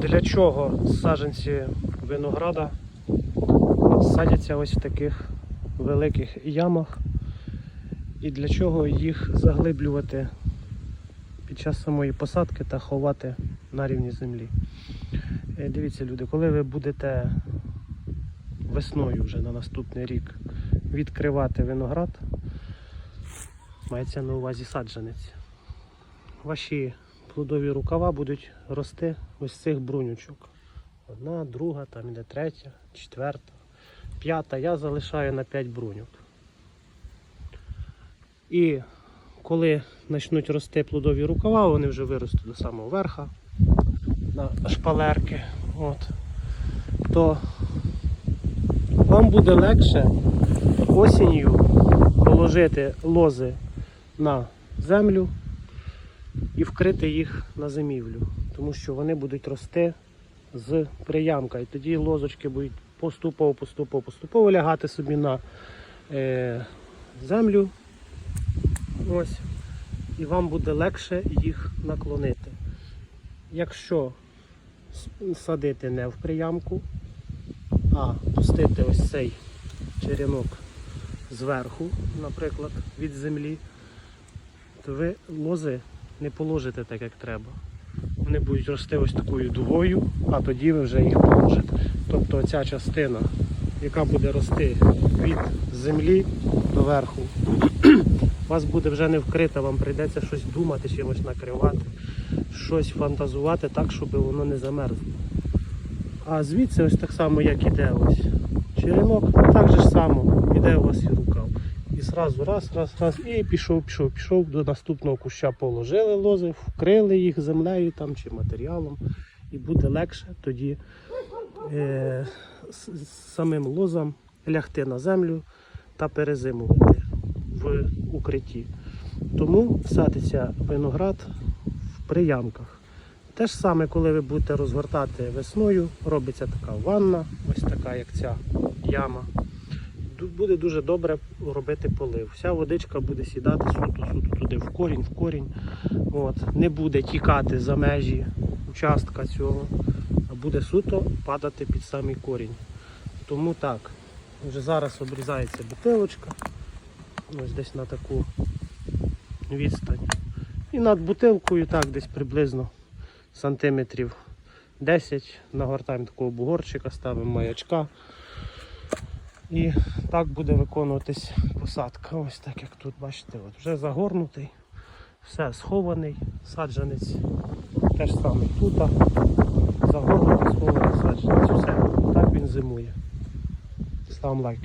Для чого саджанці винограда садяться ось в таких великих ямах і для чого їх заглиблювати під час самої посадки та ховати на рівні землі. Е, Дивіться, люди, коли ви будете весною вже на наступний рік відкривати виноград, мається на увазі саджанець. Ваші плодові рукава будуть рости ось цих брунючок. Одна, друга, там іде третя, четверта, п'ята. Я залишаю на 5 бруньок. І коли почнуть рости плодові рукава, вони вже виростуть до самого верха на шпалерки. От, то вам буде легше осінню положити лози на землю і вкрити їх на зимівлю, тому що вони будуть рости з приямка. І тоді лозочки будуть поступово, поступово, поступово лягати собі на е, землю. Ось. І вам буде легше їх наклонити. Якщо садити не в приямку, а пустити ось цей черенок зверху, наприклад, від землі, то ви лози не положите так, як треба. Вони будуть рости ось такою дугою, а тоді ви вже їх положите. Тобто ця частина, яка буде рости від землі до верху, у вас буде вже не вкрита, вам прийдеться щось думати, чимось накривати, щось фантазувати так, щоб воно не замерзло. А звідси ось так само, як іде ось черенок, так же само іде у вас і рукав. І зразу раз, раз, раз, і пішов, пішов, пішов до наступного куща положили лози, вкрили їх землею там чи матеріалом. І буде легше тоді е, самим лозам лягти на землю та перезимувати в укритті. Тому садиться виноград в приямках. Те ж саме, коли ви будете розгортати весною, робиться така ванна, ось така, як ця яма. Ду- Буде дуже добре робити полив. Вся водичка буде сідати суто-суто туди в корінь, в корінь. От. Не буде тікати за межі участка цього, а буде суто падати під самий корінь. Тому так, вже зараз обрізається бутилочка. Ось десь на таку відстань. І над бутилкою так десь приблизно сантиметрів 10 нагортаємо такого бугорчика, ставимо маячка. І так буде виконуватись посадка. Ось так як тут, бачите, от вже загорнутий, все схований, саджанець. Теж саме тут. Загорнутий, схований саджанець. Все. Так він зимує. Став лайк.